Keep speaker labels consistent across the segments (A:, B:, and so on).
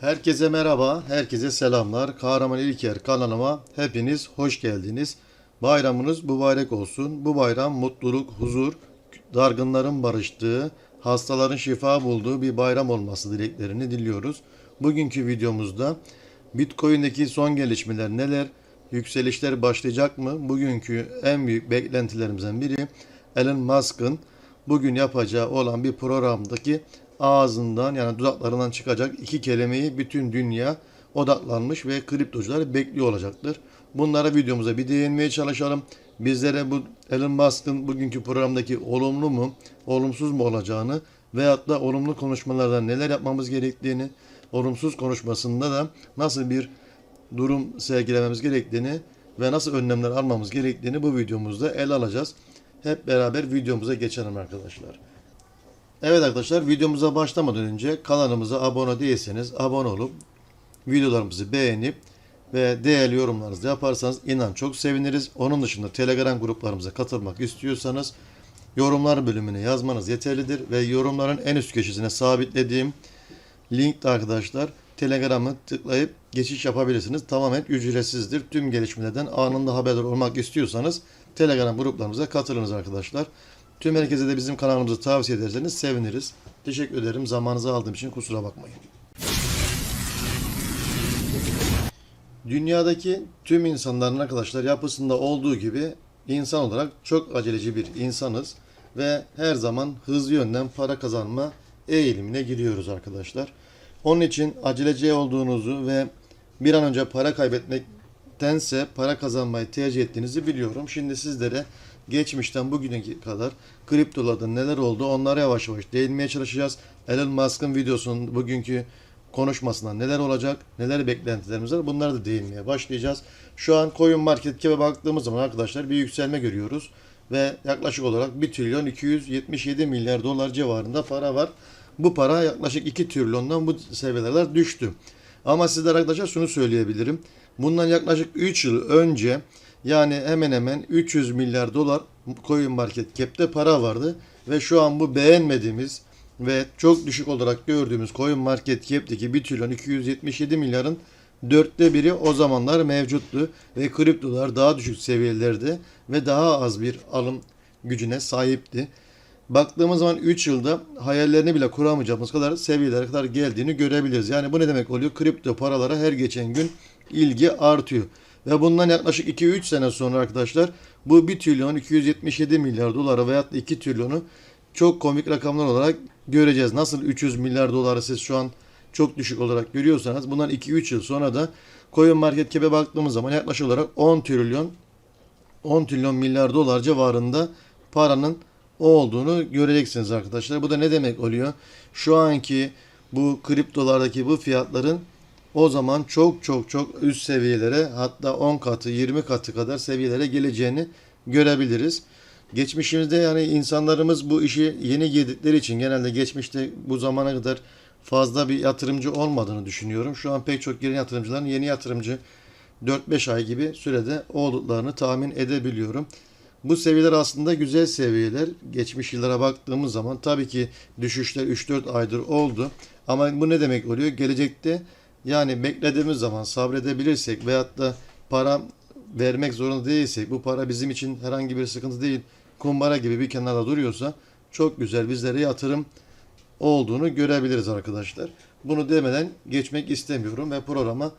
A: Herkese merhaba, herkese selamlar. Kahraman İlker kanalıma hepiniz hoş geldiniz. Bayramınız mübarek olsun. Bu bayram mutluluk, huzur, dargınların barıştığı, hastaların şifa bulduğu bir bayram olması dileklerini diliyoruz. Bugünkü videomuzda Bitcoin'deki son gelişmeler neler, yükselişler başlayacak mı? Bugünkü en büyük beklentilerimizden biri Elon Musk'ın bugün yapacağı olan bir programdaki ağzından yani dudaklarından çıkacak iki kelimeyi bütün dünya odaklanmış ve kriptocular bekliyor olacaktır. Bunlara videomuza bir değinmeye çalışalım. Bizlere bu Elon Musk'ın bugünkü programdaki olumlu mu, olumsuz mu olacağını veyahut da olumlu konuşmalarda neler yapmamız gerektiğini, olumsuz konuşmasında da nasıl bir durum sergilememiz gerektiğini ve nasıl önlemler almamız gerektiğini bu videomuzda ele alacağız. Hep beraber videomuza geçelim arkadaşlar. Evet arkadaşlar videomuza başlamadan önce kanalımıza abone değilseniz abone olup videolarımızı beğenip ve değerli yorumlarınızı yaparsanız inan çok seviniriz. Onun dışında Telegram gruplarımıza katılmak istiyorsanız yorumlar bölümüne yazmanız yeterlidir ve yorumların en üst köşesine sabitlediğim linkte arkadaşlar Telegram'ı tıklayıp geçiş yapabilirsiniz. Tamamen ücretsizdir. Tüm gelişmelerden anında haberdar olmak istiyorsanız Telegram gruplarımıza katılınız arkadaşlar. Tüm herkese de bizim kanalımızı tavsiye ederseniz seviniriz. Teşekkür ederim. Zamanınızı aldığım için kusura bakmayın. Dünyadaki tüm insanların arkadaşlar yapısında olduğu gibi insan olarak çok aceleci bir insanız ve her zaman hızlı yönden para kazanma eğilimine giriyoruz arkadaşlar. Onun için aceleci olduğunuzu ve bir an önce para kaybetmektense para kazanmayı tercih ettiğinizi biliyorum. Şimdi sizlere geçmişten bugüne kadar kriptolarda neler oldu onlara yavaş yavaş değinmeye çalışacağız. Elon Musk'ın videosunun bugünkü konuşmasından neler olacak, neler beklentilerimiz var bunlara da değinmeye başlayacağız. Şu an Coin Market Cap'e baktığımız zaman arkadaşlar bir yükselme görüyoruz. Ve yaklaşık olarak 1 trilyon 277 milyar dolar civarında para var. Bu para yaklaşık 2 trilyondan bu seviyeler düştü. Ama sizlere arkadaşlar şunu söyleyebilirim. Bundan yaklaşık 3 yıl önce yani hemen hemen 300 milyar dolar Coin Market Cap'te para vardı. Ve şu an bu beğenmediğimiz ve çok düşük olarak gördüğümüz Coin Market Cap'teki 1 trilyon 277 milyarın dörtte biri o zamanlar mevcuttu ve kriptolar daha düşük seviyelerde ve daha az bir alım gücüne sahipti. Baktığımız zaman 3 yılda hayallerini bile kuramayacağımız kadar seviyelere kadar geldiğini görebiliriz. Yani bu ne demek oluyor? Kripto paralara her geçen gün ilgi artıyor. Ve bundan yaklaşık 2-3 sene sonra arkadaşlar bu 1 trilyon 277 milyar dolara veyahut da 2 trilyonu çok komik rakamlar olarak göreceğiz. Nasıl 300 milyar doları siz şu an çok düşük olarak görüyorsanız bundan 2-3 yıl sonra da Coin Market Cap'e baktığımız zaman yaklaşık olarak 10 trilyon 10 trilyon milyar dolar civarında paranın o olduğunu göreceksiniz arkadaşlar. Bu da ne demek oluyor? Şu anki bu kriptolardaki bu fiyatların o zaman çok çok çok üst seviyelere hatta 10 katı 20 katı kadar seviyelere geleceğini görebiliriz. Geçmişimizde yani insanlarımız bu işi yeni girdikleri için genelde geçmişte bu zamana kadar fazla bir yatırımcı olmadığını düşünüyorum. Şu an pek çok yeni yatırımcıların yeni yatırımcı 4-5 ay gibi sürede olduklarını tahmin edebiliyorum. Bu seviyeler aslında güzel seviyeler. Geçmiş yıllara baktığımız zaman tabii ki düşüşler 3-4 aydır oldu. Ama bu ne demek oluyor? Gelecekte yani beklediğimiz zaman sabredebilirsek veyahut da para vermek zorunda değilsek bu para bizim için herhangi bir sıkıntı değil kumbara gibi bir kenarda duruyorsa çok güzel bizlere yatırım olduğunu görebiliriz arkadaşlar. Bunu demeden geçmek istemiyorum ve programa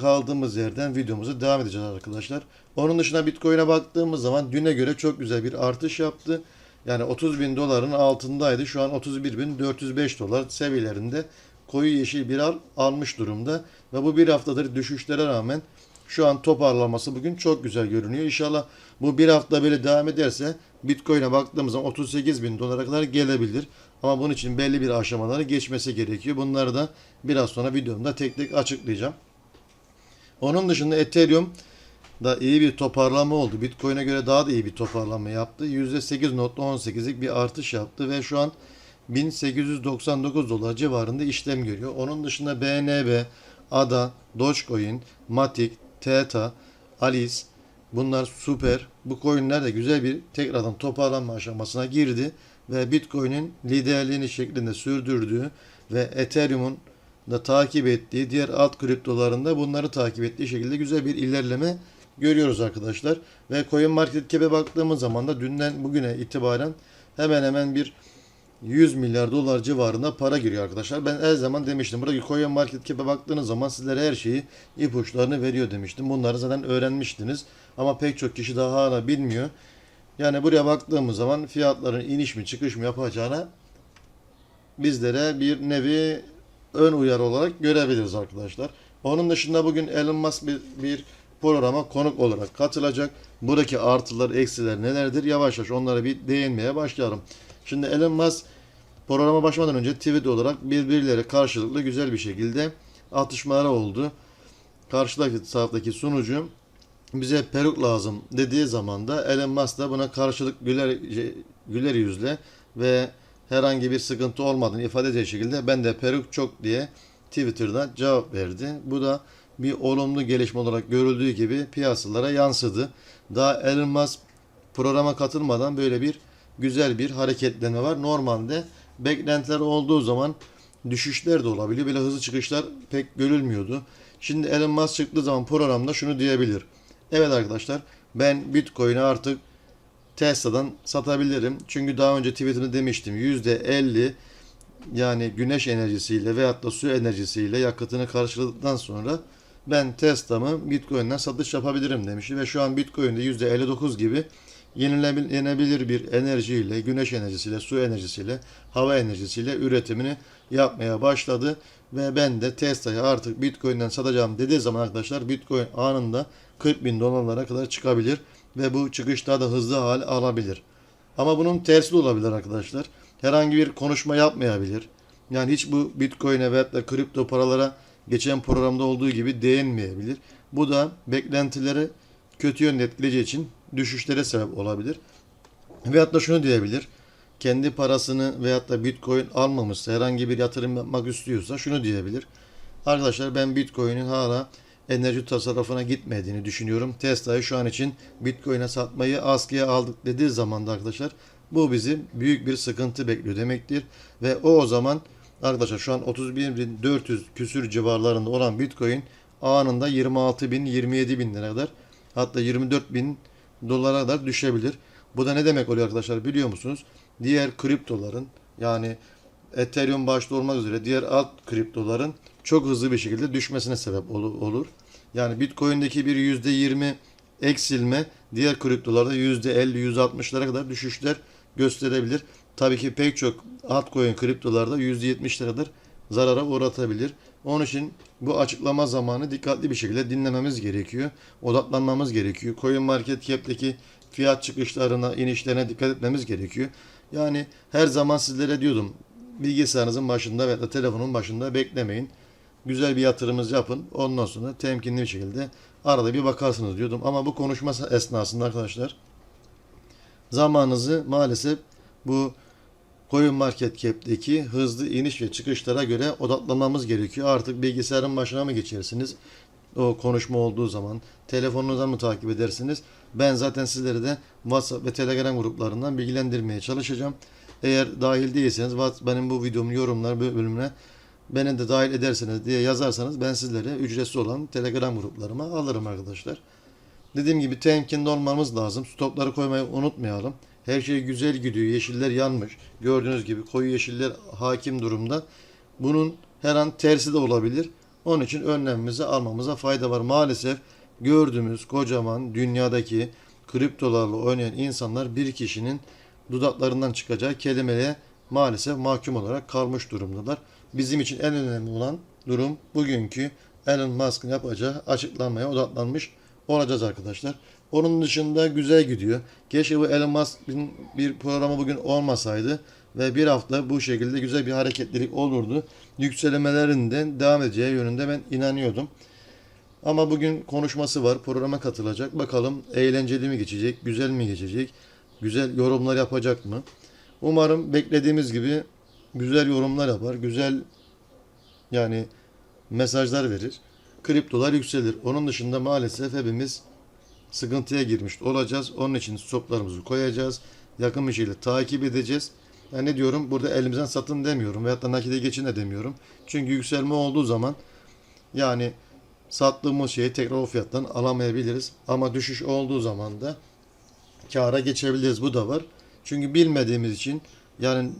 A: kaldığımız yerden videomuzu devam edeceğiz arkadaşlar. Onun dışında Bitcoin'e baktığımız zaman düne göre çok güzel bir artış yaptı. Yani 30 bin doların altındaydı. Şu an 31 bin 405 dolar seviyelerinde koyu yeşil bir al almış durumda. Ve bu bir haftadır düşüşlere rağmen şu an toparlaması bugün çok güzel görünüyor. İnşallah bu bir hafta böyle devam ederse Bitcoin'e baktığımız zaman 38 bin dolara kadar gelebilir. Ama bunun için belli bir aşamaları geçmesi gerekiyor. Bunları da biraz sonra videomda tek tek açıklayacağım. Onun dışında Ethereum da iyi bir toparlama oldu. Bitcoin'e göre daha da iyi bir toparlama yaptı. %8.18'lik bir artış yaptı ve şu an 1899 dolar civarında işlem görüyor. Onun dışında BNB, ADA, Dogecoin, Matic, Theta, Alice bunlar süper. Bu coinler de güzel bir tekrardan toparlanma aşamasına girdi ve Bitcoin'in liderliğini şeklinde sürdürdüğü ve Ethereum'un da takip ettiği diğer alt kriptolarında bunları takip ettiği şekilde güzel bir ilerleme görüyoruz arkadaşlar. Ve Coin Market Cap'e baktığımız zaman da dünden bugüne itibaren hemen hemen bir 100 milyar dolar civarında para giriyor arkadaşlar. Ben her zaman demiştim. Buradaki Coin Market Cap'e baktığınız zaman sizlere her şeyi ipuçlarını veriyor demiştim. Bunları zaten öğrenmiştiniz. Ama pek çok kişi daha hala bilmiyor. Yani buraya baktığımız zaman fiyatların iniş mi çıkış mı yapacağına bizlere bir nevi ön uyarı olarak görebiliriz arkadaşlar. Onun dışında bugün Elon Musk bir, bir programa konuk olarak katılacak. Buradaki artılar, eksiler nelerdir? Yavaş yavaş onlara bir değinmeye başlayalım. Şimdi Elon Musk programa başlamadan önce tweet olarak birbirleriyle karşılıklı güzel bir şekilde atışmalar oldu. Karşıdaki taraftaki sunucu bize peruk lazım dediği zaman da Elon Musk da buna karşılık güler, güler yüzle ve herhangi bir sıkıntı olmadığını ifade edeceği şekilde ben de peruk çok diye Twitter'da cevap verdi. Bu da bir olumlu gelişme olarak görüldüğü gibi piyasalara yansıdı. Daha Elon Musk programa katılmadan böyle bir güzel bir hareketlenme var. Normalde beklentiler olduğu zaman düşüşler de olabiliyor. Böyle hızlı çıkışlar pek görülmüyordu. Şimdi Elon Musk çıktığı zaman programda şunu diyebilir. Evet arkadaşlar ben Bitcoin'i artık Tesla'dan satabilirim. Çünkü daha önce Twitter'da demiştim. %50 yani güneş enerjisiyle veyahut da su enerjisiyle yakıtını karşıladıktan sonra ben Tesla'mı Bitcoin'den satış yapabilirim demişti. Ve şu an Bitcoin'de %59 gibi yenilenebilir bir enerjiyle, güneş enerjisiyle, su enerjisiyle, hava enerjisiyle üretimini yapmaya başladı. Ve ben de Tesla'yı artık Bitcoin'den satacağım dediği zaman arkadaşlar Bitcoin anında 40 bin dolarlara kadar çıkabilir. Ve bu çıkış daha da hızlı hal alabilir. Ama bunun tersi de olabilir arkadaşlar. Herhangi bir konuşma yapmayabilir. Yani hiç bu Bitcoin'e veyahut da kripto paralara geçen programda olduğu gibi değinmeyebilir. Bu da beklentileri kötü yönde etkileyeceği için düşüşlere sebep olabilir. Veyahut da şunu diyebilir. Kendi parasını veyahut da Bitcoin almamışsa, herhangi bir yatırım yapmak istiyorsa şunu diyebilir. Arkadaşlar ben Bitcoin'in hala enerji tasarrufuna gitmediğini düşünüyorum. Tesla'yı şu an için Bitcoin'e satmayı askıya aldık dediği zaman da arkadaşlar bu bizi büyük bir sıkıntı bekliyor demektir. Ve o o zaman arkadaşlar şu an 31.400 küsür civarlarında olan Bitcoin anında 26 bin 27 bin lira kadar hatta 24 bin dolara kadar düşebilir. Bu da ne demek oluyor arkadaşlar biliyor musunuz? Diğer kriptoların yani Ethereum başta olmak üzere diğer alt kriptoların çok hızlı bir şekilde düşmesine sebep olur. Yani Bitcoin'deki bir %20 eksilme diğer kriptolarda %50-%60'lara kadar düşüşler gösterebilir. Tabii ki pek çok altcoin kriptolarda %70'lere kadar zarara uğratabilir. Onun için bu açıklama zamanı dikkatli bir şekilde dinlememiz gerekiyor. Odaklanmamız gerekiyor. Coin Market Cap'teki fiyat çıkışlarına, inişlerine dikkat etmemiz gerekiyor. Yani her zaman sizlere diyordum bilgisayarınızın başında veya telefonun başında beklemeyin. Güzel bir yatırımınızı yapın. Ondan sonra temkinli bir şekilde arada bir bakarsınız diyordum. Ama bu konuşma esnasında arkadaşlar zamanınızı maalesef bu Coin Market Cap'teki hızlı iniş ve çıkışlara göre odaklanmamız gerekiyor. Artık bilgisayarın başına mı geçersiniz? O konuşma olduğu zaman telefonunuzdan mı takip edersiniz? Ben zaten sizleri de WhatsApp ve Telegram gruplarından bilgilendirmeye çalışacağım. Eğer dahil değilseniz benim bu videomun yorumlar bölümüne beni de dahil ederseniz diye yazarsanız ben sizlere ücretsiz olan Telegram gruplarıma alırım arkadaşlar. Dediğim gibi temkinli olmamız lazım. Stopları koymayı unutmayalım. Her şey güzel gidiyor. Yeşiller yanmış. Gördüğünüz gibi koyu yeşiller hakim durumda. Bunun her an tersi de olabilir. Onun için önlemimizi almamıza fayda var. Maalesef gördüğümüz kocaman dünyadaki kriptolarla oynayan insanlar bir kişinin dudaklarından çıkacağı kelimeye maalesef mahkum olarak kalmış durumdalar. Bizim için en önemli olan durum bugünkü Elon Musk'ın yapacağı açıklamaya odaklanmış olacağız arkadaşlar. Onun dışında güzel gidiyor. Keşke bu Elon Musk'ın bir programı bugün olmasaydı ve bir hafta bu şekilde güzel bir hareketlilik olurdu. Yükselmelerinden devam edeceği yönünde ben inanıyordum. Ama bugün konuşması var. Programa katılacak. Bakalım eğlenceli mi geçecek, güzel mi geçecek, güzel yorumlar yapacak mı? Umarım beklediğimiz gibi güzel yorumlar yapar, güzel yani mesajlar verir. Kriptolar yükselir. Onun dışında maalesef hepimiz sıkıntıya girmiş olacağız. Onun için stoplarımızı koyacağız. Yakın bir şekilde takip edeceğiz. Yani ne diyorum? Burada elimizden satın demiyorum veyahut da nakide geçin de demiyorum. Çünkü yükselme olduğu zaman yani sattığımız şeyi tekrar o fiyattan alamayabiliriz. Ama düşüş olduğu zaman da kâra geçebiliriz. Bu da var. Çünkü bilmediğimiz için yani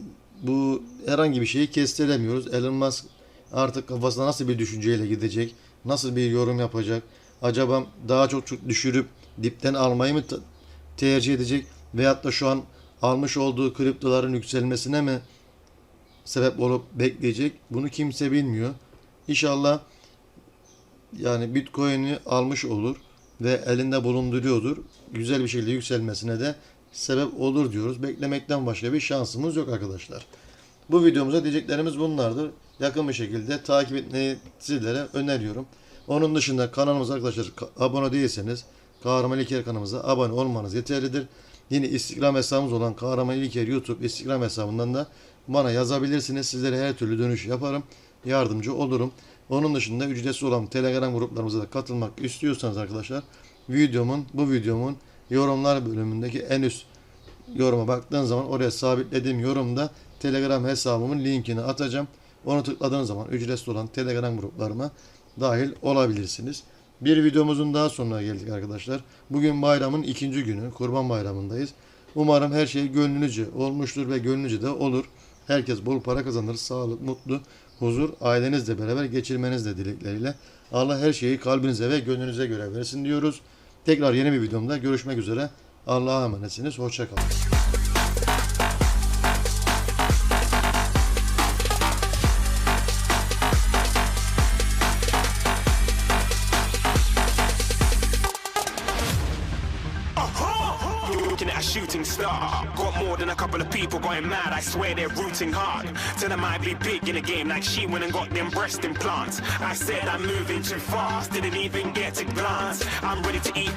A: bu herhangi bir şeyi kestiremiyoruz. Elon Musk artık kafasına nasıl bir düşünceyle gidecek? Nasıl bir yorum yapacak? Acaba daha çok düşürüp dipten almayı mı tercih edecek? Veyahut da şu an almış olduğu kriptoların yükselmesine mi sebep olup bekleyecek? Bunu kimse bilmiyor. İnşallah yani Bitcoin'i almış olur ve elinde bulunduruyordur. Güzel bir şekilde yükselmesine de sebep olur diyoruz. Beklemekten başka bir şansımız yok arkadaşlar. Bu videomuza diyeceklerimiz bunlardır. Yakın bir şekilde takip etmeyi sizlere öneriyorum. Onun dışında kanalımıza arkadaşlar ka- abone değilseniz Kahraman İlker kanalımıza abone olmanız yeterlidir. Yine Instagram hesabımız olan Kahraman İlker YouTube Instagram hesabından da bana yazabilirsiniz. Sizlere her türlü dönüş yaparım. Yardımcı olurum. Onun dışında ücretsiz olan Telegram gruplarımıza da katılmak istiyorsanız arkadaşlar videomun bu videomun yorumlar bölümündeki en üst yoruma baktığın zaman oraya sabitlediğim yorumda Telegram hesabımın linkini atacağım. Onu tıkladığınız zaman ücretsiz olan Telegram gruplarıma dahil olabilirsiniz. Bir videomuzun daha sonuna geldik arkadaşlar. Bugün bayramın ikinci günü. Kurban bayramındayız. Umarım her şey gönlünüzce olmuştur ve gönlünüzce de olur. Herkes bol para kazanır, sağlık, mutlu, huzur ailenizle beraber geçirmenizle dilekleriyle. Allah her şeyi kalbinize ve gönlünüze göre versin diyoruz. Tekrar yeni bir videomda görüşmek üzere. Allah'a emanetsiniz. Hoşçakalın.
B: Shooting star. Got more than a couple of people going mad. I swear they're rooting hard. Tell them I'd be big in the game like she went and got them breast implants. I said I'm moving too fast, didn't even get a glance. I'm ready to eat.